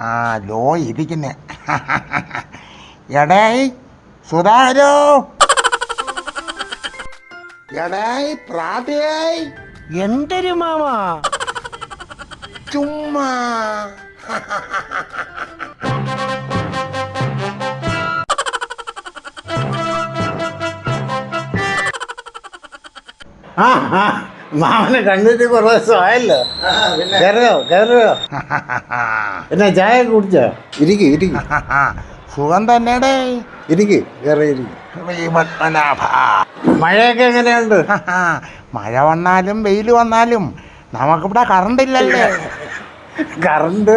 ആ ലോ ഇരിക്കുന്നെ. എടേയ് സുധാരോ എടേയ് പ്രാതേയ് എന്തൊരു മാമാ? ചുമ്മാ. ആ ആ മാമനെ കണ്ടിട്ട് കുറേ ദിവസമായല്ലോ. കയറിയോ കയറിയോ പിന്നെ ചായ കുടിച്ചോ? ഇരിക്കും ഇരിക്കും. സുഖം തന്നെടേ. ഇരിക്ക് കയറി ഇരിക്കും. മഴയൊക്കെ എങ്ങനെയുണ്ട്? മഴ വന്നാലും വെയിൽ വന്നാലും നമുക്കിവിടെ കറണ്ട് ഇല്ലല്ലേ? കറണ്ട്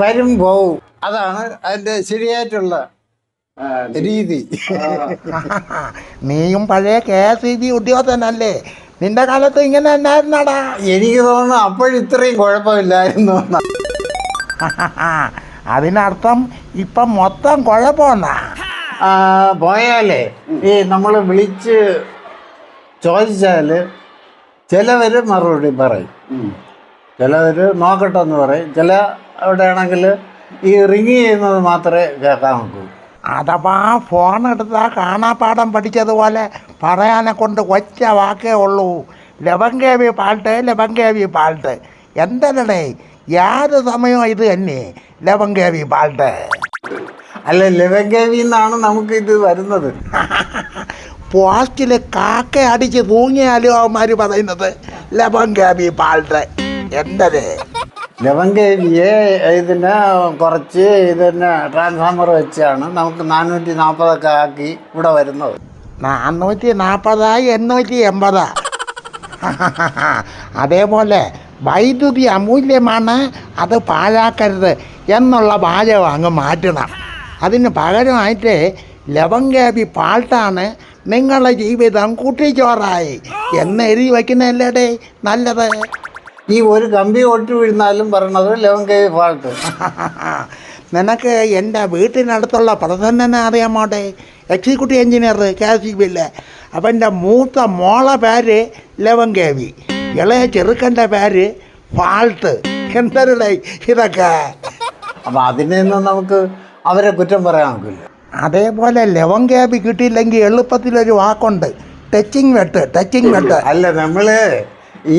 വരും പോവും. അതാണ് അതിന്റെ ശരിയായിട്ടുള്ള രീതി. നീയും പഴയ കെ എസ് ഇ ബി ഉദ്യോഗസ്ഥനല്ലേ? നിന്റെ കാലത്ത് ഇങ്ങനെ തന്നെയായിരുന്നടാ എനിക്ക് തോന്നുന്നു അപ്പോഴിത്രയും കുഴപ്പമില്ലായിരുന്നു. അതിനർത്ഥം ഇപ്പം മൊത്തം കുഴപ്പമെന്നാ. പോയാലേ ഈ നമ്മൾ വിളിച്ച് ചോദിച്ചാൽ ചിലവർ മറുപടി പറയും. ചിലവർ നോക്കട്ടെ എന്ന് പറയും. ചില അവിടെ ആണെങ്കിൽ ഈ റിങ് ചെയ്യുന്നത് മാത്രമേ കേൾക്കാൻ നോക്കൂ അഥവാ ഫോൺ എടുത്താൽ കാണാപ്പാടം പഠിച്ചതുപോലെ പറയാനെ കൊണ്ട് ഒറ്റ വാക്കേ ഉള്ളൂ. ലവങ്കേവി പാട്ട് ലവങ്കേവി പാട്ട് എന്തല്ലേ ഏത് സമയവും ഇത് തന്നെ. ലവങ്കേവി പാട്ട് അല്ല ലവങ്കേവി എന്നാണ് നമുക്ക് ഇത് വരുന്നത്. പോസ്റ്റിൽ കാക്ക അടിച്ച് തൂങ്ങിയാലും അവന്മാർ പറയുന്നത് ലവങ്കേവി പാട്ട് എന്തത് ലെവൻ കെ വിയെ ഇതിന് കുറച്ച് ഇതിന് ട്രാൻസ്ഫോമർ വെച്ചാണ് നമുക്ക് നാനൂറ്റി നാൽപ്പതൊക്കെ ആക്കി ഇവിടെ വരുന്നത്. നാനൂറ്റി നാൽപ്പതായി എണ്ണൂറ്റി എൺപതാ അതേപോലെ വൈദ്യുതി അമൂല്യമാണ് അത് പാഴാക്കരുത് എന്നുള്ള വാചകം അങ്ങ് മാറ്റണം. അതിന് പകരമായിട്ട് ലവങ്കേബി പാൾട്ടാണ് നിങ്ങളുടെ ജീവിതം കുട്ടിച്ചോറായി. എന്ന് എഴുതി വയ്ക്കുന്നതല്ലേടേ നല്ലത്? ഈ ഒരു കമ്പി ഒട്ടി വീഴുന്നാലും പറയണത് ലെവൻ കെ ഫാൾട്ട്. നിനക്ക് എന്റെ വീട്ടിനടുത്തുള്ള പ്രധാന അറിയാൻ മാട്ടെ എക്സിക്യൂട്ടീവ് എഞ്ചിനീയർ കെ സി ബിയിലെ അവന്റെ മൂത്ത മോളെ പേര് ലെവൻ കെ വി. ഇളയ ചെറുക്കന്റെ പേര് ഫാൾട്ട്. എന്തരുടെ ഇതൊക്കെ? അപ്പം അതിൽ നിന്നും നമുക്ക് അവരെ കുറ്റം പറയാൻ നോക്കില്ല അതേപോലെ ലെവൻ കെ വി കിട്ടിയില്ലെങ്കിൽ എളുപ്പത്തിലൊരു വാക്കുണ്ട്. ടച്ചിങ് വെട്ട് ടച്ചിങ് വെട്ട്. അല്ല നമ്മൾ ഈ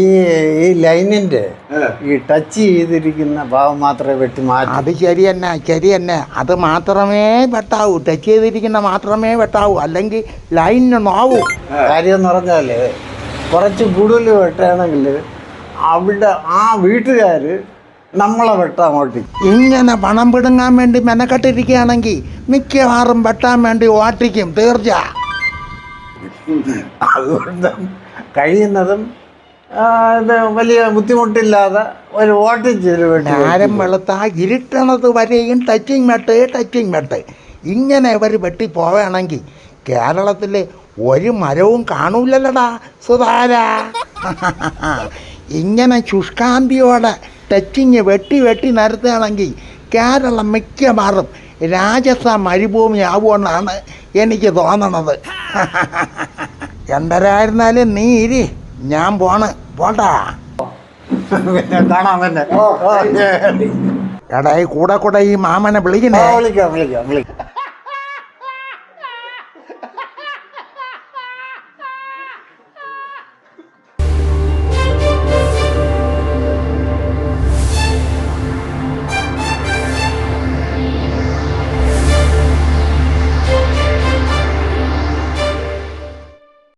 ഈ ലൈനിന്റെ ഈ ടച്ച് ചെയ്തിരിക്കുന്ന ഭാഗം മാത്രമേ വെട്ടി മാറ്റി. അത് ശരി തന്നെ ശരി തന്നെ. അത് മാത്രമേ വെട്ടാവൂ. ടച്ച് ചെയ്തിരിക്കുന്ന മാത്രമേ വെട്ടാവൂ. അല്ലെങ്കിൽ ലൈനിന് നോവൂ. കാര്യം എന്ന് പറഞ്ഞാൽ കുറച്ച് കൂടുതൽ വെട്ടുകയാണെങ്കിൽ അവിടെ ആ വീട്ടുകാർ നമ്മളെ വെട്ടാൻ ഓട്ടി ഇങ്ങനെ പണം പിടുങ്ങാൻ വേണ്ടി മെനക്കെട്ടിരിക്കുകയാണെങ്കിൽ മിക്കവാറും വെട്ടാൻ വേണ്ടി ഓട്ടിക്കും തീർച്ച അതുകൊണ്ട് കഴിയുന്നതും വലിയ ബുദ്ധിമുട്ടില്ലാതെ ഒരു വെട്ടി ആരം വെളുത്ത ഇരുട്ടണത് വരെയും ടച്ചിങ് മെട്ട് ടച്ചിങ് മെട്ട് ഇങ്ങനെ ഇവർ വെട്ടി പോവുകയാണെങ്കിൽ കേരളത്തിൽ ഒരു മരവും കാണൂലല്ലടാ സുധാര ഇങ്ങനെ ശുഷ്കാന്തിയോടെ ടച്ചിങ് വെട്ടി വെട്ടി നിരത്തുകയാണെങ്കിൽ കേരളം മിക്കവാറും രാജസ്ഥാൻ മരുഭൂമി ആവുമെന്നാണ് എനിക്ക് തോന്നണത്. എന്തരായിരുന്നാലും നീ ഇരി. ഞാൻ പോണ്. പോട്ടാ പിന്നെ കാണാൻ തന്നെ എടാ ഈ കൂടെ കൂടെ ഈ മാമനെ വിളിക്കണേ. വിളിക്കാം വിളിക്കാം വിളിക്കാം.